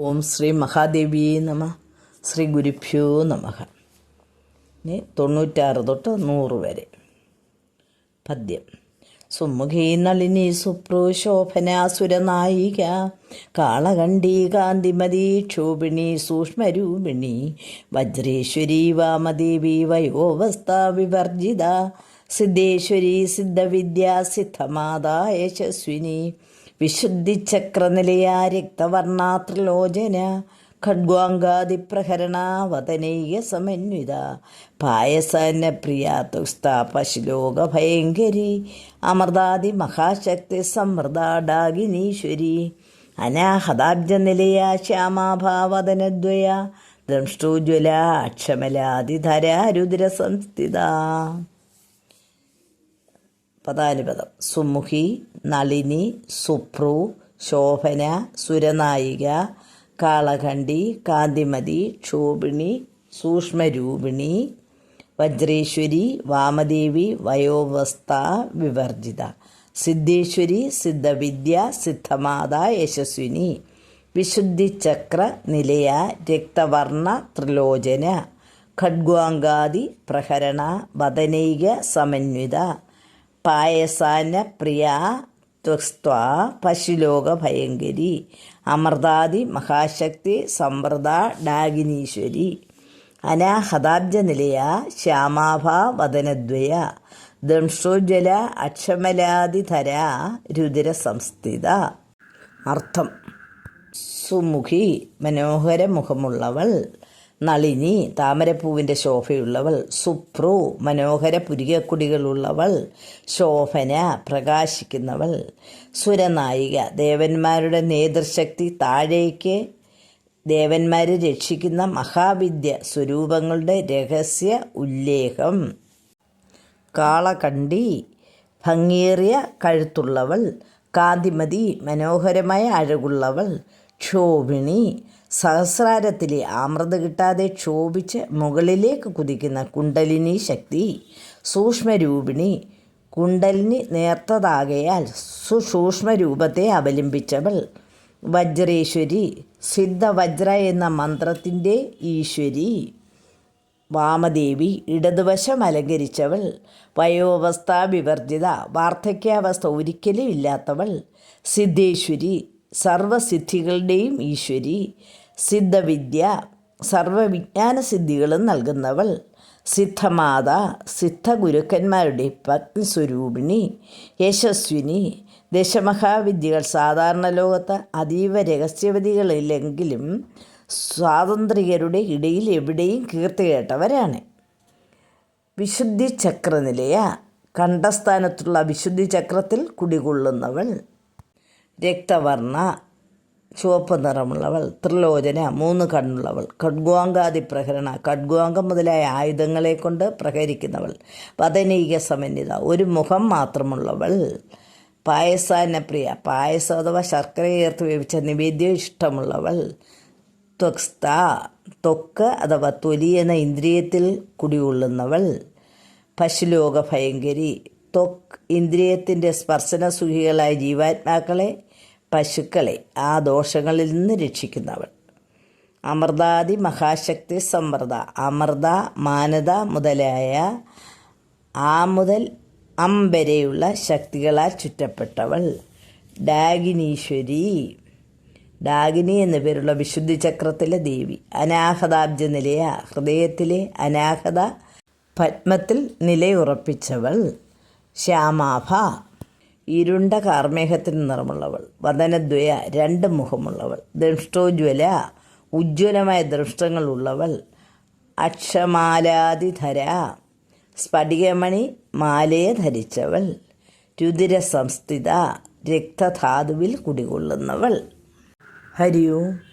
ഓം ശ്രീ മഹാദേവി നമ. ശ്രീ ഗുരുഭ്യോ നമ. ഇനി തൊണ്ണൂറ്റാറ് തൊട്ട് നൂറ് വരെ. പദ്യം. സുമുഖീ നളിനി സുപ്രുശോഭനാസുരനായിക കാളകണ്ഠി കാന്തിമതി ക്ഷോഭിണി സൂക്ഷ്മരൂപിണി. വജ്രേശ്വരി വാമദേവി വയോവസ്ഥ വിവർജിത. സിദ്ധേശ്വരി സിദ്ധവിദ്യ സിദ്ധമാതാ യശസ്വിനി. വിശുദ്ധിചക്രനിലയ രക്തവർണാത്രിലോചന ഖഡ്വാങ്കാതിപ്രഹരണാവതനൈക സമന്വിത പായസന പ്രിയ തുസ്ത പശുലോക ഭയങ്കരി അമൃതാദി മഹാശക്തി സമൃദാഡാഗിനീശ്വരി ശ്യാമാഭാവതനദ്വയ ദ്രംഷ്ടോജ്വല അക്ഷമലാതിധരാരുദ്ര സംസ്ഥിത പദാനുപദം. സുമുഖി നളിനി സുപ്രു ശോഭന സുരനായിക കാളഖണ്ഡി കാന്തിമതി ക്ഷോഭിണി സൂക്ഷ്മരൂപിണി വജ്രേശ്വരി വാമദേവി വയോവസ്ഥ വിവർജിത. സിദ്ധേശ്വരി സിദ്ധവിദ്യ സിദ്ധമാത യശസ്വിനി. വിശുദ്ധിചക്ര നിലയ രക്തവർണ ത്രിലോചന. ഖഡ്വാങ്കാദി പ്രഹരണ വദനൈക സമന്വിത. പായസാന പ്രിയ ത്വസ്ത്വ പശുലോക ഭയങ്കരി അമൃതാദി മഹാശക്തി സമ്പ്രദ ഡാഗിനീശ്വരി. അനാഹതാബ്ജ നിലയ ശ്യാമാഭ വദനദ്വയ. ദംഷോജ്വല അക്ഷമലാതിധര രുദിര സംസ്ഥിത അർത്ഥം. സുമുഖി മനോഹര മുഖമുള്ളവൾ നളിനി താമരപ്പൂവിന്റെ ശോഭയുള്ളവൾ സുപ്രു മനോഹര പുരികക്കുടികളുള്ളവൾ ശോഭന പ്രകാശിക്കുന്നവൾ സുരനായിക ദേവന്മാരുടെ നേതൃശക്തി താഴേക്ക് ദേവന്മാരെ രക്ഷിക്കുന്ന മഹാവിദ്യ സ്വരൂപങ്ങളുടെ രഹസ്യ ഉല്ലേഖം. കാളകണ്ടി ഭംഗിയേറിയ കഴുത്തുള്ളവൾ കാന്തിമതി മനോഹരമായ അഴകുള്ളവൾ ക്ഷോഭിണി. സഹസ്രാരത്തിലെ ആമൃത കിട്ടാതെ ക്ഷോഭിച്ച് മുകളിലേക്ക് കുതിക്കുന്ന കുണ്ടലിനി ശക്തി. സൂക്ഷ്മരൂപിണി. കുണ്ടലിനി നേർത്തതാകയാൽ സുസൂക്ഷ്മരൂപത്തെ അവലംബിച്ചവൾ. വജ്രേശ്വരി. സിദ്ധവജ്ര എന്ന മന്ത്രത്തിന്റെ ഈശ്വരി. വാമദേവി ഇടതുവശം അലങ്കരിച്ചവൾ. വയോവസ്ഥ വിവർജിത. വാർദ്ധക്യാവസ്ഥ ഒരിക്കലും ഇല്ലാത്തവൾ. സിദ്ധേശ്വരി. സർവസിദ്ധികളുടെയും ഈശ്വരി സിദ്ധവിദ്യ സർവവിജ്ഞാന സിദ്ധികളും നൽകുന്നവൾ. സിദ്ധമാത സിദ്ധഗുരുക്കന്മാരുടെ പത്നിസ്വരൂപിണി യശസ്വിനി. ദശമഹാവിദ്യകൾ സാധാരണ ലോകത്ത് അതീവ രഹസ്യവതികളില്ലെങ്കിലും സ്വാതന്ത്ര്യരുടെ ഇടയിൽ എവിടെയും കീർത്തി കേട്ടവരാണ് വിശുദ്ധി ചക്രനിലയ കണ്ഠസ്ഥാനത്തുള്ള വിശുദ്ധി ചക്രത്തിൽ കുടികൊള്ളുന്നവൾ. രക്തവർണ ചുവപ്പ് നിറമുള്ളവൾ ത്രിലോചന മൂന്ന് കണ്ണുള്ളവൾ ഖഡ്ഗോങ്കാദി പ്രഹരണ ഖഡ്ഗോങ്കം മുതലായ ആയുധങ്ങളെ കൊണ്ട് പ്രഹരിക്കുന്നവൾ പതനീക സമന്വിത ഒരു മുഖം മാത്രമുള്ളവൾ പായസാനപ്രിയ പായസം അഥവാ ശർക്കര ചേർത്ത് വേവിച്ച നിവേദ്യം ഇഷ്ടമുള്ളവൾ ത്വക്സ്ത ത്വക്ക് അഥവാ തൊലി എന്ന ഇന്ദ്രിയത്തിൽ കുടികൊള്ളുന്നവൾ പശുലോക ഭയങ്കരി ത്വക് ഇന്ദ്രിയത്തിന്റെ സ്പർശനസുഖികളായ ജീവാത്മാക്കളെ പശുക്കളെ ആ ദോഷങ്ങളിൽ നിന്ന് രക്ഷിക്കുന്നവൾ. അമൃതാദി മഹാശക്തി സമൃദ്ധ. അമൃത മാനത മുതലായ ആ മുതൽ അം വരെയുള്ള ശക്തികളാൽ ചുറ്റപ്പെട്ടവൾ. ഡാഗിനീശ്വരി. ഡാഗിനി എന്ന പേരുള്ള വിശുദ്ധി ചക്രത്തിലെ ദേവി. അനാഹതാബ്ജ നിലയ ഹൃദയത്തിലെ അനാഹത പത്മത്തിൽ നിലയുറപ്പിച്ചവൾ. ശ്യാമാഭ. ഇരുണ്ട കാർമേഘത്തിന് നിറമുള്ളവൾ. വദനദ്വയ രണ്ട് മുഖമുള്ളവൾ. ദൃഷ്ടോജ്വല ഉജ്ജ്വലമായ ദൃഷ്ടങ്ങളുള്ളവൾ അക്ഷമാലാതിധര സ്ഫടികമണി മാലയെ ധരിച്ചവൾ. രുതിര സംസ്ഥിത രക്തധാതുവിൽ കുടികൊള്ളുന്നവൾ. ഹരി ഓം